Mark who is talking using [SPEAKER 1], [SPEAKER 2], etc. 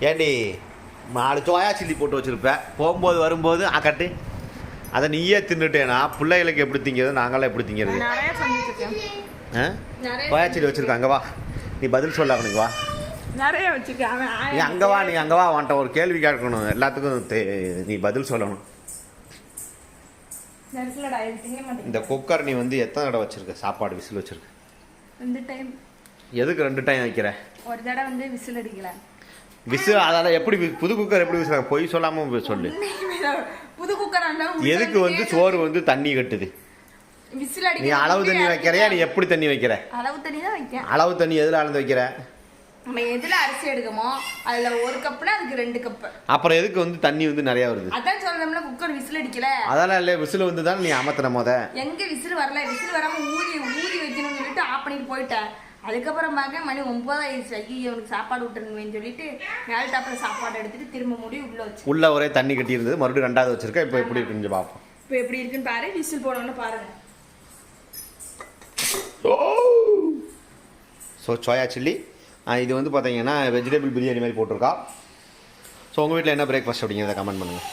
[SPEAKER 1] ஏண்டி நாலு soya chilli போட்டு வச்சுருப்பேன் போகும்போது வரும்போது அக்கட்டு அதை நீயே தின்னுட்டேனா? பிள்ளைகளுக்கு எப்படி திங்கிறது? நாங்களாம் எப்படி திங்கிறது? சோயா சில்லி வச்சுருக்காங்க வா. நீ பதில் சொல்ல அவனுக்கு வா.
[SPEAKER 2] நிறைய வச்சிருக்கேன்.
[SPEAKER 1] நீ அங்கே வா நீ அங்கே வா. வந்துட்ட ஒரு கேள்வி கேட்கணும். எல்லாத்துக்கும் நீ பதில் சொல்லணும். இந்த குக்கர் நீ வந்து எத்தனை தடவை வச்சுருக்க? சாப்பாடு விசில் வச்சுருக்க?
[SPEAKER 2] ரெண்டு டைம்.
[SPEAKER 1] எதுக்கு ரெண்டு டைம் வைக்கிற?
[SPEAKER 2] ஒரு தடவை வந்து விசில் அடிக்கல.
[SPEAKER 1] விசில் அதால் எப்படி புது குக்கர் எப்படி விசில் பொய் சொல்லாமல் சொல்லு.
[SPEAKER 2] புது குக்கரா
[SPEAKER 1] எதுக்கு வந்து சோறு வந்து தண்ணி கட்டுது?
[SPEAKER 2] விசில்
[SPEAKER 1] நீ அளவு தண்ணி வைக்கிறையா? நீ எப்படி தண்ணி வைக்கிற?
[SPEAKER 2] அளவு தண்ணி தான் வைக்கேன்
[SPEAKER 1] அளவு தண்ணி எதில் அளந்து வைக்கிற?
[SPEAKER 2] நம்ம எதுல அரிசி எடுக்கமோ அதுல ஒரு கப்புனா அதுக்கு ரெண்டு கப்பு.
[SPEAKER 1] அப்புறம் எதுக்கு வந்து தண்ணி வந்து நிறையா வருது?
[SPEAKER 2] அதான் சொல்றோம்ல குக்கர் விசில் அடிக்கல.
[SPEAKER 1] அதெல்லாம் இல்லை விசில் வந்து தான் நீ அமர்த்தின மொத.
[SPEAKER 2] எங்க விசில் வரல? விசில் வராம ஊதி ஊதி வைக்கணும்னு சொல்லிட்டு ஆஃப் பண்ணிட்டு போயிட்டேன் அதுக்கப்புறம் பார்க்க மணி ஒன்பதாயிடுச்சு ஐயோ இவனுக்கு சாப்பாடு விட்டுருங்கன்னு சொல்லிட்டு மேல் டாப்பில் சாப்பாடு எடுத்துட்டு திரும்ப மூடி உள்ள வச்சு.
[SPEAKER 1] உள்ள ஒரே தண்ணி கட்டி இருந்தது மறுபடியும் ரெண்டாவது வச்சிருக்க. இப்போ எப்படி இருக்குன்னு பார்ப்போம்
[SPEAKER 2] இப்போ எப்படி இருக்குன்னு பாரு. விசில் போடணும்னு பாருங்க.
[SPEAKER 1] ஸோ சோயா சில்லி இது வந்து பார்த்தீங்கன்னா வெஜிடபிள் பிரியாணி மாதிரி போட்டிருக்கா. ஸோ உங்கள் வீட்டில் என்ன பிரேக்ஃபாஸ்ட் அப்படிங்கிறத கமெண்ட் பண்ணுங்கள்